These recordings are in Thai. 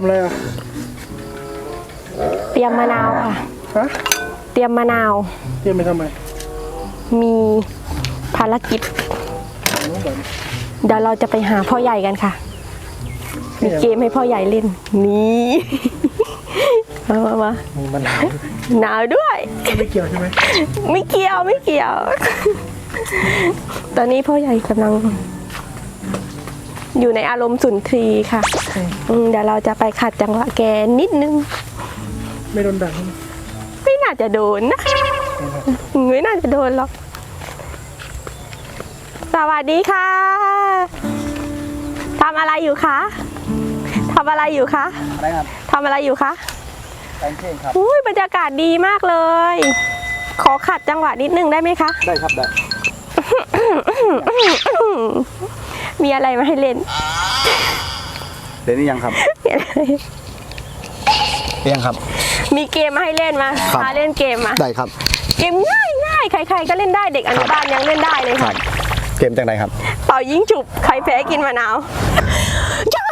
ำอะไรอะเตรียมมะนาวค่ะ ฮะเตรียมมะนาว เตรียมไปทำไมมีภารกิจน้องแบบเดี๋ยวเราจะไปหาพ่อใหญ่กันค่ะ มีเกมให้พ่อใหญ่เล่น นี่ มามามามีมันหนาวหนาวด้วย ไม่เกี่ยวใช่ไหมไม่เกี่ยวไม่เกี่ยว ตอนนี้พ่อใหญ่กำลัง อยู่ในอารมณ์สุนทรีย์ค่ะ อืมเดี๋ยวเราจะไปขัดจังหวะแกนิดนึง ไม่โดนด่าใช่ไหมไม่น่าจะโดนนะไม่น่าจะโดนหรอก สวัสดีค่ะทำอะไรอยู่คะทำอะไรอยู่คะอะไรครับทำอะไรอยู่คะแต่งเพลงครับอุ้ยบรรยากาศดีมากเลย ขอขัดจังหวะนิดนึงได้ไหมคะ ได้ครับได้ มีอะไรมาให้เล่น เดี๋ยวนี้ยังครับมีอะไรยังครับ มีเกมมาให้เล่นมาครับ พาเล่นเกมมาได้ครับเกมง่ายง่ายๆใคร ๆ ก็เล่นได้เด็กอนุบาลยังเล่นได้เลยครัค่ะ บ เกมจังไรครับ เป่ายิงฉุบใครแพ้กินมะนาวจ้า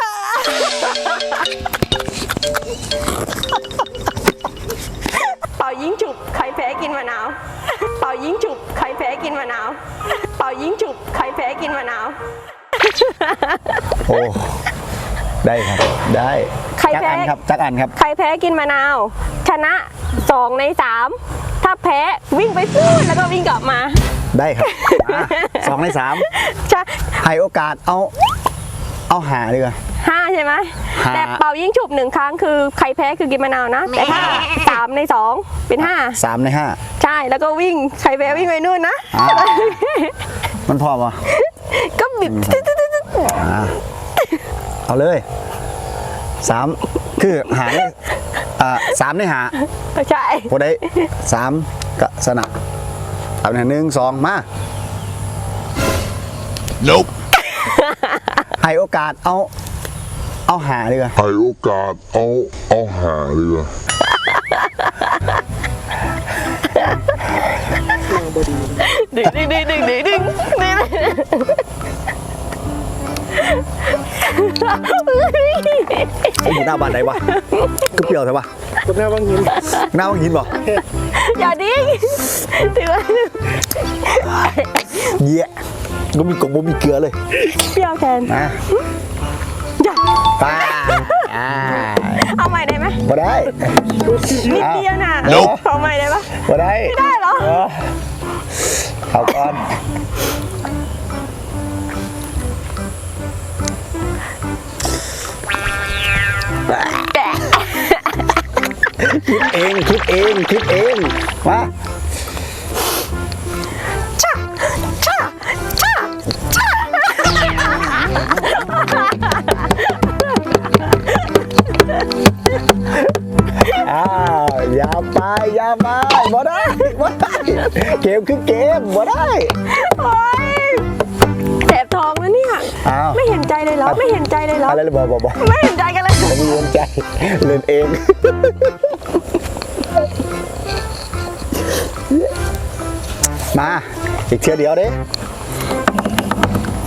เป่ายิงฉุบใครแพ้กินมะนาว เป่ายิงฉุบใครแพ้กินมะนาว เป่ายิงฉุบใครแพ้กินมะนาว โอ้ ได้ครับ ได้ใครจักแพ้ อันครับจักอันครับ ใครแพ้กินมะนาว ชนะสองในสามถ้าแพ้วิ่งไปสู้แล้วก็วิ่งกลับมาได้ครับอะสองในสามใช่ให้โอกาสเอา เอาหาดีกว่าห้าใช่ไหมห้า แต่เป่ายิงฉุบหนึ่งครั้งคือใครแพ้คือกินมะนาวนะ แต่ถ้าสามในสองเป็นห้าสามในห้าใช่แล้วก็วิ่งใครแพ้วิ่งไปนู่นนะ อ่ามันพอปะก็บิดตึ๊ดตึ๊ดตึ๊ดตึ๊ดอ่า เอาเลยสามคือหาในอ่าสามในหาใช่พอได้สามก็สนะเอาหนึ่งสองมา Nope. ให้โอกาสเอา เอาหาดีกว่าให้โอกาสเอาเอาหาดีกว่าดึงดึงดึงดึงดึงดึงดึง ไอ้หมูหน้าบ้านไหนวะก็เปรี้ยวใช่ปะคนหน้าบางหินหน้าวังหินบ่อย่าดิ้งถือว่าเยี่ยก็มีกบบ่มีเกลือเลยเปรี้ยวแทนนะอย่าตาอ่าเอาใหม่ได้ไหมบ่ได้นิดเดียวน่ะ Nope เอาใหม่ได้ปะบ่ได้ไม่ได้เหรอเอาก่อน คิดเองคิดเองคิดเองมาช่าช่าช่าช่าอ้าวอย่าไปอย่าไปบ่ได้บ่ได้เกมคือเกมบ่ได้โอ๊ยแสบท้องแล้วเนี่ยอ้าวไม่เห็นใจเลยเหรอไม่เห็นใจเลยเหรออะไรเลยบ่บ่บ่ไม่เห็นใจกันเลยผ มมีวงใจเล่นเองมาอีกเทียวเดียวเด้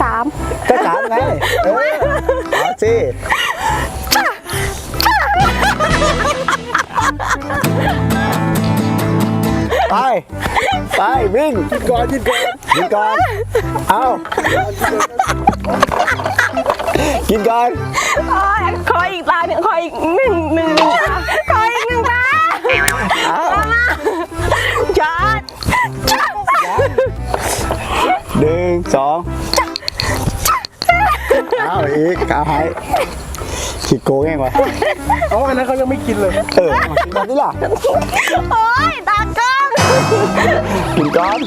สามก็ถามไงเออเอาสิไป ไปวิ่งก่อนยินก่อนกินก่อน เอา กินก่อนโอ๊ยขออีกตาหนึ่งขออีกหนึ่งหนึ่งหนึ่งตาขออีกหนึ่งตาเอามาจอดจอดหนึ่งสองเอาอีกเอาให้ขีดโกงไงวะเอาอันนั้นเขายังไม่กินเลย เออกินก่อนดิล่ะโอ๊ยตากล้องกินก่อน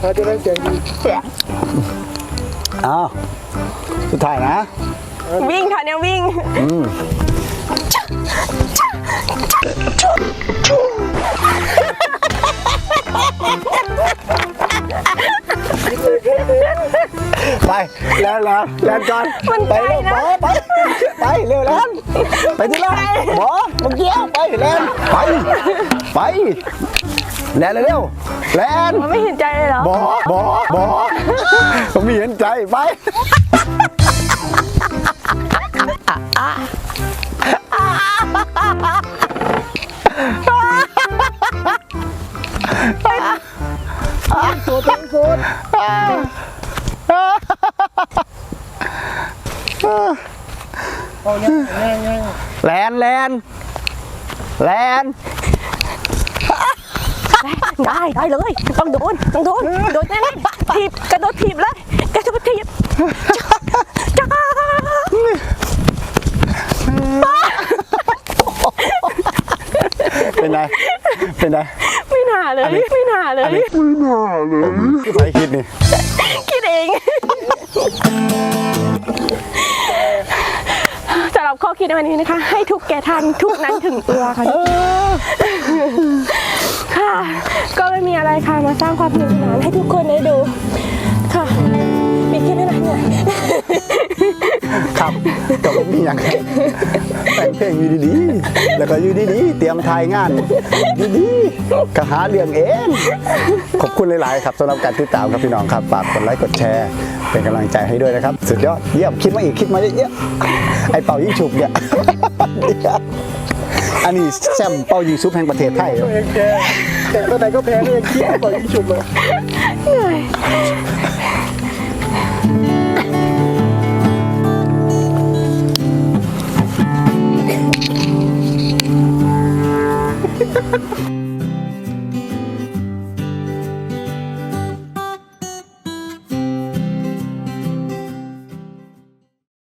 เขาจะได้เสียงดีเอาสุดท้ายนะ วิ่งค่ะเนี่ยวิ่งไป ไปแล้วแล้วแล้วก่อนมันไปไกลเร็วนะหมอไปไปเร็วแล้วไปที่แล้วหมอเมื่อกี้ไปแล้วไปไปแล้วเร็วแล้วมันไม่เห็นใจเลยเหรอบอบอบอผมมีเห็นใจไป สุดสุดเอาเนี่ยเนี่ยเนี่ยแลนแลนแลนได้ได้เลยต้องโดนต้องโดนโดนแน่ๆถีบกระโดดถีบเลยกระโดดถีบจ้าเป็นไงเป็นไง ไม่น่าเลย ไม่น่าเลยใครคิดนี่ คิดเองสำหรับข้อคิดในวันนี้นะคะ ให้ทุกแก่ท่านทุกนั้นถึงตัวค่ะค่ะ ก็ไม่มีอะไรค่ะมาสร้างความสนุกสนานให้ทุกคนได้ดู ค่ะมีแค่นี้นะเหนื่อย ครับกับผมมีอย่างไรแต่งเพลงอยู่ดีๆ แล้วก็อยู่ดีๆ เตรียมถ่ายงานดีๆก็หาเรื่องเอง ขอบคุณหลายๆครับสำหรับการติดตามครับพี่น้องครับฝากกดไลค์กดแชร์ เป็นกำลังใจให้ด้วยนะครับ สุดยอดเยี่ยมคิดมาอีกคิดมาเยอะๆไอเป่ายิ่งฉุบเนี่ยอันนี้แซมเป่ายิงซุปแห่งประเทศไทยตัวเองแกแต่ตัวไหนก็แพ้ตัวเองคิดปล่อยฉุบเลยเหนื่อย